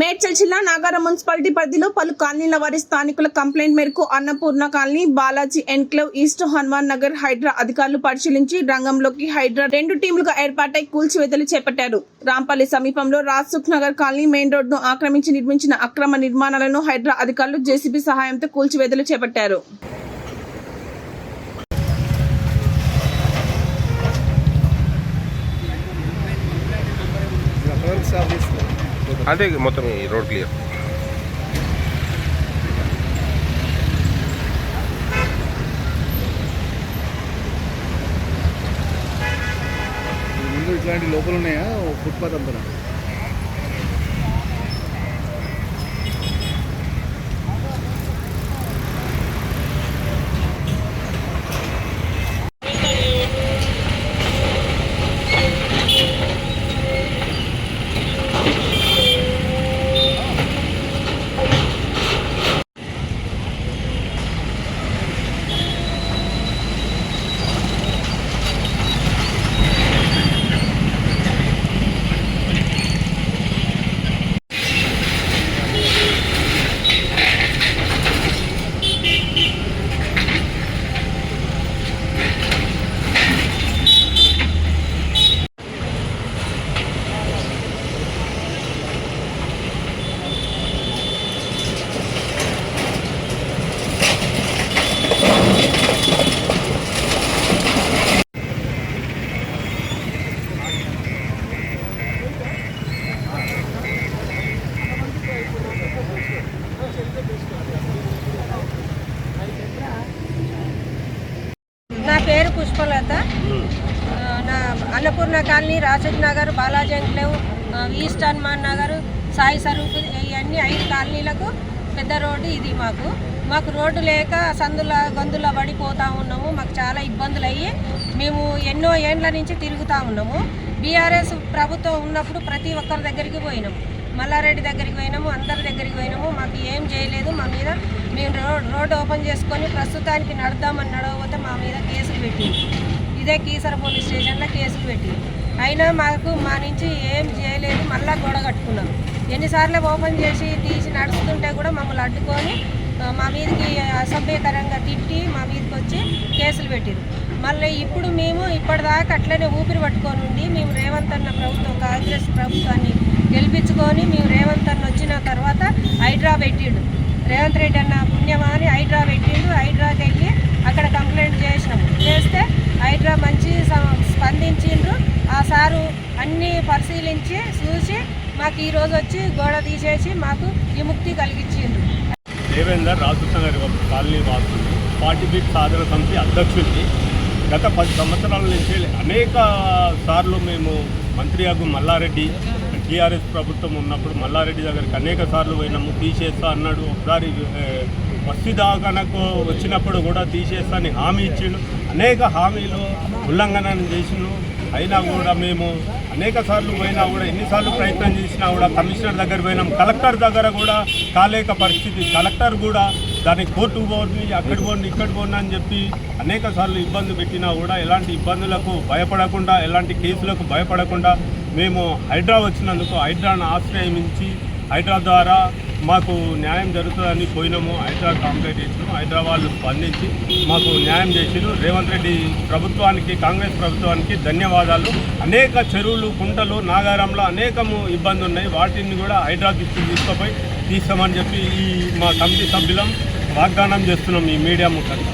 మేడ్చల్ జిల్లా నాగారం మున్సిపాలిటీ పరిధిలో పలు కాలనీల వారి స్థానికుల కంప్లైంట్ మేరకు Annapurna colony Balaji enclave east Hanuman Nagar HYDRAA అధికారులు పరిశీలించి రంగంలోకి హైడ్రా రెండు టీములుగా ఏర్పాటై కూల్చివేతలు చేపట్టారు. రాంపల్లి సమీపంలో రాజ్సుఖ్ నగర్ కాలనీ మెయిన్ రోడ్ను ఆక్రమించి నిర్మించిన అక్రమ నిర్మాణాలను హైడ్రా అధికారులు జేసీబీ సహాయంతో కూల్చివేతలు చేపట్టారు. సార్ అదే అంటే మొత్తం ఈ రోడ్ క్లియర్ ఇట్లాంటి లోపల ఉన్నాయా ఫుట్పాత్ అంతా నా పేరు పుష్పలత. నా Annapurna colony Rajat Nagar Balaji enclave east Hanuman Nagar Sai Sarup ఇవన్నీ ఐదు కాలనీలకు పెద్ద రోడ్డు ఇది మాకు. మాకు రోడ్డు లేక సందుల గందుల పడిపోతూ ఉన్నాము. మాకు చాలా ఇబ్బందులు అయ్యి మేము ఎన్నో ఏండ్ల నుంచి తిరుగుతూ ఉన్నాము. బీఆర్ఎస్ ప్రభుత్వం ఉన్నప్పుడు ప్రతి ఒక్కరి దగ్గరికి పోయినాము మల్లారెడ్డి దగ్గరికి పోయినాము అందరి దగ్గరికి పోయినాము. మాకు ఏం చేయలేదు మా మీద మేము రోడ్ రోడ్ ఓపెన్ చేసుకొని ప్రస్తుతానికి నడుద్దామని నడవకపోతే మా మీద కేసులు పెట్టింది. ఇదే కీసర పోలీస్ స్టేషన్లో కేసులు పెట్టింది. అయినా మాకు మా నుంచి ఏం చేయలేదు మళ్ళా గొడ కట్టుకున్నాం. ఎన్నిసార్లు ఓపెన్ చేసి తీసి నడుస్తుంటే కూడా మమ్మల్ని అడ్డుకొని మా మీదకి అసభ్యకరంగా తిట్టి మా మీదకి వచ్చి కేసులు పెట్టారు. మళ్ళీ ఇప్పుడు మేము ఇప్పటిదాకా అట్లనే ఊపిరి పట్టుకొని ఉండి మేము రేవంత్ అన్న ప్రభుత్వం కాంగ్రెస్ ప్రభుత్వాన్ని గెలిపించుకొని మేము రేవంత్ అన్న వచ్చిన తర్వాత హైడ్రా పెట్టిండు. రేవంత్ రెడ్డి అన్న పుణ్యమా అని హైడ్రా పెట్టిండు. హైడ్రాకి వెళ్ళి అక్కడ కంప్లైంట్ చేసినాము. చేస్తే హైడ్రా మంచి స్పందించిండ్రు. ఆ సారు అన్నీ పరిశీలించి చూసి మాకు ఈరోజు వచ్చి గోడ తీసేసి మాకు విముక్తి కలిగించిండ్రు. దేవేందర్ రాజునగర్ కాలనీ వాసులు పార్టీ బీట్ సాధన సమితి అధ్యక్షుడిని. గత పది సంవత్సరాల నుంచి అనేక సార్లు మేము మంత్రి అగు మల్లారెడ్డి టీఆర్ఎస్ ప్రభుత్వం ఉన్నప్పుడు మల్లారెడ్డి దగ్గరికి అనేక సార్లు పోయినాము తీసేస్తా అన్నాడు. ఒకసారి బస్సు దాకానకు వచ్చినప్పుడు కూడా తీసేస్తా అని హామీ ఇచ్చిండు. అనేక హామీలు ఉల్లంఘన చేసిండు. అయినా కూడా మేము అనేక సార్లు పోయినా కూడా ఎన్నిసార్లు ప్రయత్నం చేసినా కూడా కమిషనర్ దగ్గర పోయినాం. కలెక్టర్ దగ్గర కూడా కాలేక పరిస్థితి. కలెక్టర్ కూడా దానికి కోర్టుకు పోండి అక్కడ పోండి ఇక్కడ పోండి అని చెప్పి అనేక సార్లు ఇబ్బంది పెట్టినా కూడా ఎలాంటి ఇబ్బందులకు భయపడకుండా ఎలాంటి కేసులకు భయపడకుండా మేము హైడ్రా వచ్చినందుకు హైడ్రాను ఆశ్రయించి హైడ్రా ద్వారా మాకు న్యాయం జరుగుతుందని పోయినాము హైదరాబాద్ కంప్లైంట్ ఇచ్చినాము హైదరాబాద్ స్పందించి మాకు న్యాయం చేసిరు రేవంత్ రెడ్డి ప్రభుత్వానికి కాంగ్రెస్ ప్రభుత్వానికి ధన్యవాదాలు. అనేక చెరువులు కుంటలు నాగారంలో అనేకము ఇబ్బంది ఉన్నాయి వాటిని కూడా హైదరాబాద్ దృష్టికి తీసుకుపోయి తీస్తామని చెప్పి ఈ మా కమిటీ సభ్యులం వాగ్దానం చేస్తున్నాం ఈ మీడియా ముఖంగా.